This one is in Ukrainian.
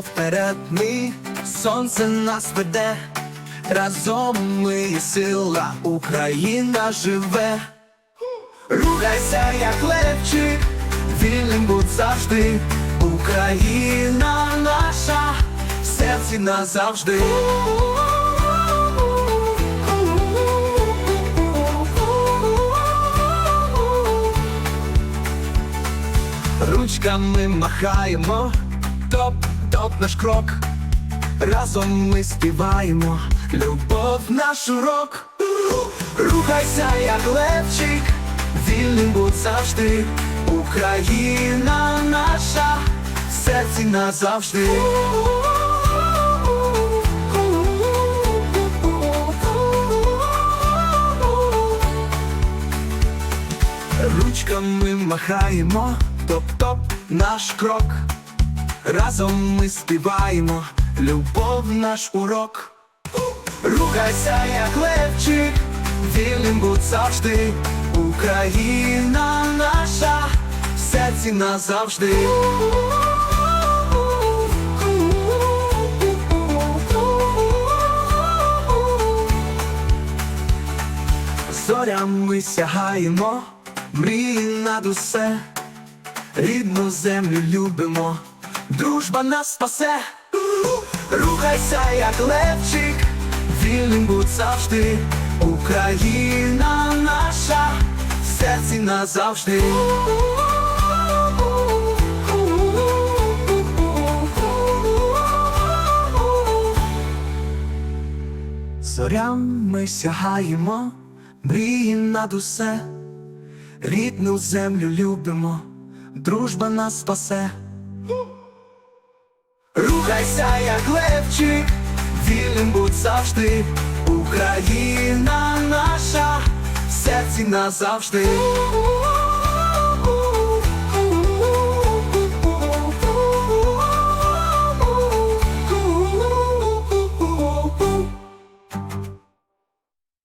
вперед, ми сонце нас веде, разом ми сила, Україна живе. Рухайся, як левчик, вільним будь завжди, Україна наша, в серці назавжди. Ручками махаємо, топ, топ наш крок. Разом ми співаємо, любов наш урок. Рухайся, як левчик, вільним будь завжди, Україна наша, в серці назавжди. Ручками махаємо, топ-топ наш крок. Разом ми співаємо, любов наш урок. Рухайся, як левчик, вільним будь завжди, Україна наша, в серці назавжди. Зорями сягаємо, мрії над усе, рідну землю любимо, дружба нас спасе. Рухайся, як левчик, вільним будь завжди, Україна наша, в серці назавжди. Зорями сягаємо, мрії над усе, рідну землю любимо, дружба нас спасе. Рухайся, як левчик, вільним будь завжди, Україна наша, в серці назавжди.